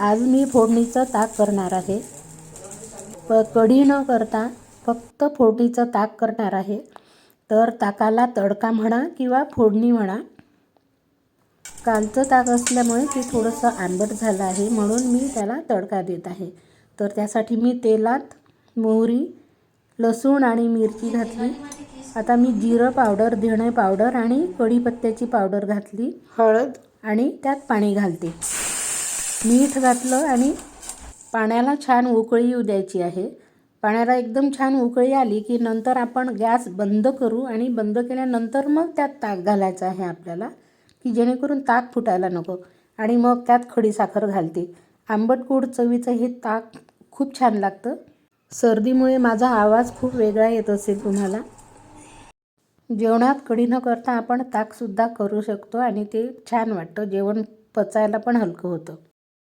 आज मी फोडणीचं ताक करणार आहे. प कढी न करता फक्त फोडणीचं ताक करणार आहे. तर ताकाला तडका म्हणा किंवा फोडणी म्हणा. कालचं ताक असल्यामुळे ते थोडंसं आंबट झालं आहे म्हणून मी त्याला तडका देत आहे. तर त्यासाठी मी तेलात मोहरी लसूण आणि मिरची घातली. आता मी जिरं पावडर धणे पावडर आणि कढीपत्त्याची पावडर घातली. हळद. आणि त्यात पाणी घालते. मीठ घातलं आणि पाण्याला छान उकळी येऊ द्यायची आहे. पाण्याला एकदम छान उकळी आली की नंतर आपण गॅस बंद करू आणि बंद केल्यानंतर मग त्यात ताक घालायचं आहे आपल्याला की जेणेकरून ताक फुटायला नको. आणि मग त्यात खडीसाखर घालते. आंबट गोड चवीचं हे ताक खूप छान लागतं. सर्दीमुळे माझा आवाज खूप वेगळा येत असेल तुम्हाला. जेवणात कढी न करता आपण ताकसुद्धा करू शकतो आणि ते छान वाटतं. जेवण पचायला पण हलकं होतं.